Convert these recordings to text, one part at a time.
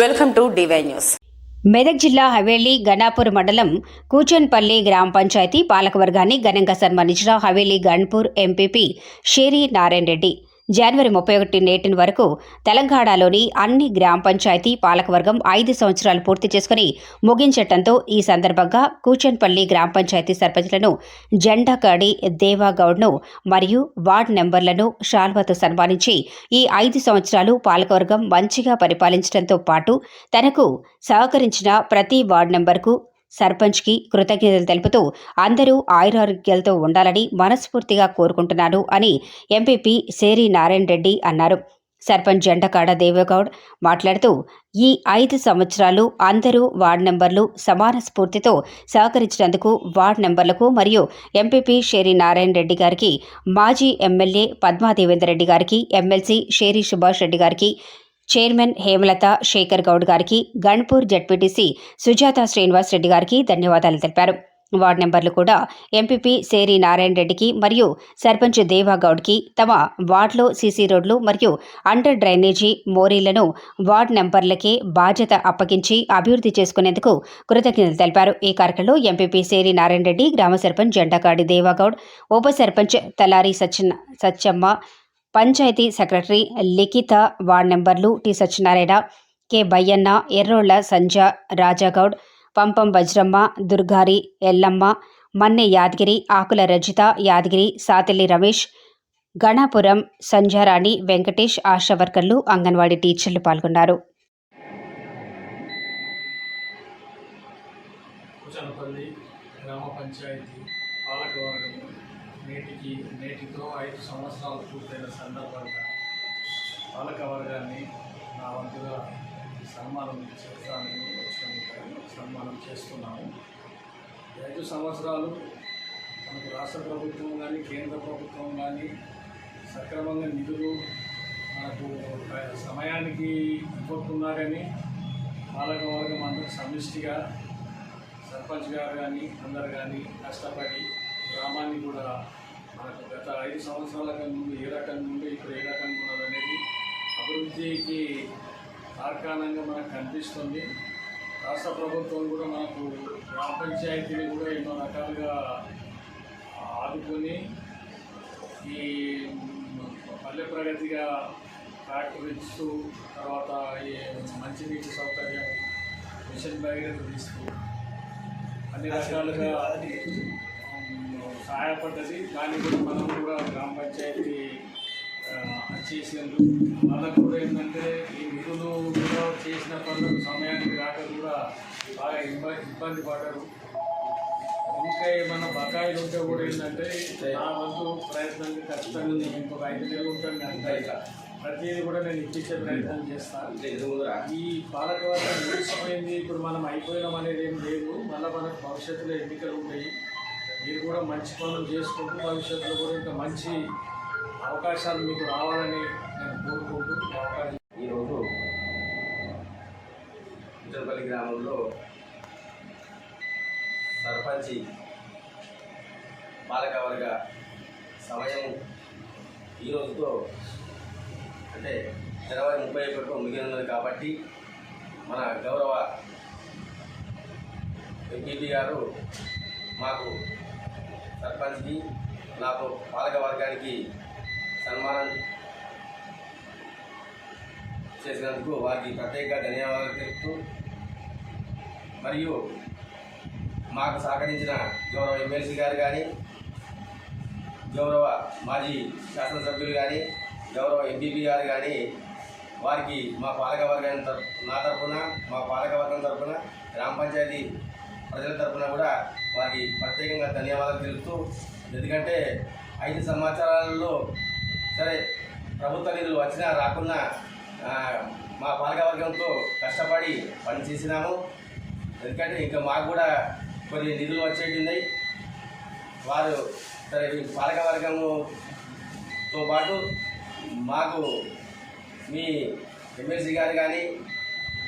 Welcome to DY news. Medak జిల్లా హవేలీ గణాపూర్ మండలం కూచన్పల్లి గ్రామ పంచాయతీ పాలకవర్గాన్ని ఘనంగా సన్మానించిన హవేలీ గణ్పూర్ ఎంపీపీ షేరి నారాయణ రెడ్డి జనవరి ముప్పై ఒకటి నేటి వరకు తెలంగాణలోని అన్ని గ్రామ పంచాయతీ పాలకవర్గం ఐదు సంవత్సరాలు పూర్తి చేసుకుని ముగించటంతో ఈ సందర్భంగా కూచన్పల్లి గ్రామ పంచాయతీ సర్పంచ్లను జెండా కాడి దేవాగౌడ్ను మరియు వార్డ్ నెంబర్లను షాల్వాతో సన్మానించి ఈ ఐదు సంవత్సరాలు పాలకవర్గం మంచిగా పరిపాలించడంతో పాటు తనకు సహకరించిన ప్రతి వార్డ్ నెంబర్కు సర్పంచ్కి కృతజ్ఞతలు తెలుపుతూ అందరూ ఆయురారోగ్యాలతో ఉండాలని మనస్ఫూర్తిగా కోరుకుంటున్నాను అని ఎంపీపీ సేరి నారాయణ రెడ్డి అన్నారు. సర్పంచ్ జెండకాడ దేవగౌడ్ మాట్లాడుతూ ఈ ఐదు సంవత్సరాలు అందరూ వార్డ్ నెంబర్లు సమాన స్ఫూర్తితో సహకరించినందుకు వార్డ్ నెంబర్లకు మరియు ఎంపీపీ షేరి నారాయణ రెడ్డి గారికి మాజీ ఎమ్మెల్యే పద్మాదేవేందర్ రెడ్డి గారికి ఎమ్మెల్సీ షేరి సుభాష్ రెడ్డి గారికి చైర్మన్ హేమలత శేఖర్ గౌడ్ గారికి గణ్పూర్ జడ్పీటీసీ సుజాత శ్రీనివాస్ రెడ్డి గారికి ధన్యవాదాలు తెలిపారు. వార్డు నెంబర్లు కూడా ఎంపీపీ సేరి నారాయణ రెడ్డికి మరియు సర్పంచ్ దేవా గౌడ్కి తమ వార్డులో సీసీ రోడ్లు మరియు అండర్ డ్రైనేజీ మోరీలను వార్డు నెంబర్లకే బాధ్యత అప్పగించి అభివృద్ధి చేసుకునేందుకు కృతజ్ఞతలు తెలిపారు. ఈ కార్యక్రమంలో ఎంపీపీ సేరి నారాయణ రెడ్డి గ్రామ సర్పంచ్ జెండాకాడి దేవాగౌడ్ ఉప సర్పంచ్ తలారి సత్య సత్యమ్మ పంచాయతీ సెక్రటరీ లిఖిత వార్డ్ నెంబర్లు టి సత్యనారాయణ కె బయ్యన్న ఎర్రోళ్ళ సంజ రాజాగౌడ్ పంపం వజ్రమ్మ దుర్గారి ఎల్లమ్మ మన్నె యాదగిరి ఆకుల రజిత యాదగిరి సాతిల్లి రమేష్ గణాపురం సంజారాణి వెంకటేష్ ఆశా వర్కర్లు అంగన్వాడీ టీచర్లు పాల్గొన్నారు. గ్రామ పంచాయతీ పాలకవర్గం నేటికి నేటితో ఐదు సంవత్సరాలు పూర్తయిన సందర్భంగా పాలకవర్గాన్ని నా వంతుగా సన్మానం చేస్తానని సన్మానం చేస్తున్నాము. ఐదు సంవత్సరాలు మనకు రాష్ట్ర ప్రభుత్వం కానీ కేంద్ర ప్రభుత్వం కానీ సక్రమంగా నిధులు మనకు సమయానికి ఇవ్వకున్నా కానీ పాలకవర్గం అందరూ సమిష్టిగా సర్పంచ్ గారు కానీ అందరు కానీ కష్టపడి గ్రామాన్ని కూడా మనకు గత ఐదు సంవత్సరాల కన్నా ముందు ఏ రకంగా ఉంటే ఇప్పుడు ఏ రకంగా ఉన్నది అనేది అభివృద్ధికి తార్కాణంగా మనకు కనిపిస్తుంది. రాష్ట్ర ప్రభుత్వం కూడా మనకు గ్రామ పంచాయతీని కూడా ఎన్నో రకాలుగా ఆదుకొని ఈ పల్లె ప్రగతిగా ట్రాక్టర్ ఇస్తూ తర్వాత ఈ మంచినీటి సౌకర్యం మిషన్ భగీరథ తీసుకు అన్ని రకాలుగా ఉమ్, సహాయపడ్డది. దాన్ని కూడా మనం కూడా గ్రామ పంచాయతీ ఆ, చేసినందుకు వాళ్ళకు కూడా ఏంటంటే ఈ నిధులు కూడా చేసిన పనులు సమయానికి రాక కూడా బాగా ఇబ్బంది ఇబ్బంది పడ్డారు. ఇంకా ఏమన్నా బకాయిలు ఉంటే కూడా ఏంటంటే నా వంతు ప్రయత్నాన్ని ఖచ్చితంగా నేను ఇంకొక ఐదు నెలలు ఉంటాను అంటే ప్రతిదీ కూడా నేను ఇప్పించే ప్రయత్నం చేస్తాను ఈ పాలకవర్గం ముగిసిపోయింది. ఇప్పుడు మనం అయిపోయినాం అనేది ఏం లేదు. మళ్ళీ మనకు భవిష్యత్తులో ఎన్నికలు ఉంటాయి. మీరు కూడా మంచి పనులు చేసుకుంటూ భవిష్యత్తులో కూడా ఇంకా మంచి అవకాశాలు మీకు రావాలని నేను కోరుకుంటూ ఈ అవకాశం ఈరోజు ఉత్తరపల్లి గ్రామంలో సర్పంచి పాలకవర్గ సమయం ఈ రోజుతో అంటే జనవరి ముప్పై ఒకటితో మిగిలినది కాబట్టి మన గౌరవ ఎంపీపీ గారు మాకు సర్పంచ్కి నాకు పాలక వర్గానికి సన్మానం చేసినందుకు వారికి ప్రత్యేక ధన్యవాదాలు తెలుపుతూ మరియు మాకు సహకరించిన గౌరవ ఎమ్మెల్సీ గారు కానీ గౌరవ మాజీ శాసనసభ్యులు కానీ గౌరవ ఎంపీపీ గారు కానీ వారికి మా పాలకవర్గం తరపు నా తరపున మా పాలకవర్గం తరఫున గ్రామ పంచాయతీ ప్రజల తరఫున కూడా వారికి ప్రత్యేకంగా ధన్యవాదాలు తెలుపుతూ ఎందుకంటే ఐదు సంవత్సరాలలో సరే ప్రభుత్వ నిధులు వచ్చినా రాకున్నా మా పాలకవర్గంతో కష్టపడి పని చేసినాము. ఎందుకంటే ఇంకా మాకు కూడా కొన్ని నిధులు వచ్చేవి వారు సరే పాలకవర్గంతో పాటు మాకు మీ ఎమ్మెల్సీ గారు కానీ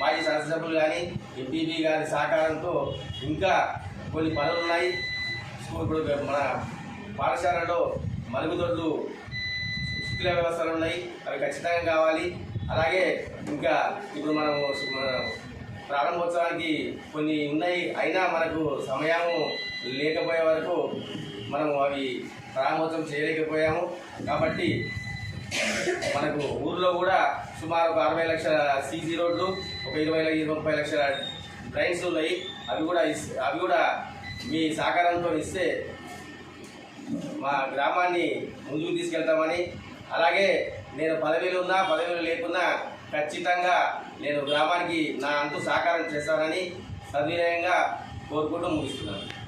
మాజీ శాసనసభ్యులు కానీ ఎంపీపీ గారి సహకారంతో ఇంకా కొన్ని పనులు ఉన్నాయి. స్కూల్ ఇప్పుడు మన పాఠశాలలో మరుగుదొడ్లు శుక్ల వ్యవస్థలు ఉన్నాయి. అవి ఖచ్చితంగా కావాలి. అలాగే ఇంకా ఇప్పుడు మనము మన ప్రారంభోత్సవానికి కొన్ని ఉన్నాయి. అయినా మనకు సమయము లేకపోయే వరకు మనము అవి ప్రారంభోత్సవం చేయలేకపోయాము. కాబట్టి మనకు ఊర్లో కూడా సుమారు ఒక అరవై లక్షల సీజీ రోడ్లు ఒక ఇరవై ఇరవై ముప్పై లక్షల డ్రైన్స్ ఉన్నాయి. అవి కూడా ఇస్- అవి కూడా మీ సహకారంతో ఇస్తే మా గ్రామాన్ని ముందుకు తీసుకెళ్తామని. అలాగే నేను పదవిలో ఉన్నా పదవిలో లేకున్నా ఖచ్చితంగా నేను గ్రామానికి నా అంతు సహకారం చేస్తానని సవినయంగా కోరుకుంటూ ముగిస్తున్నాను.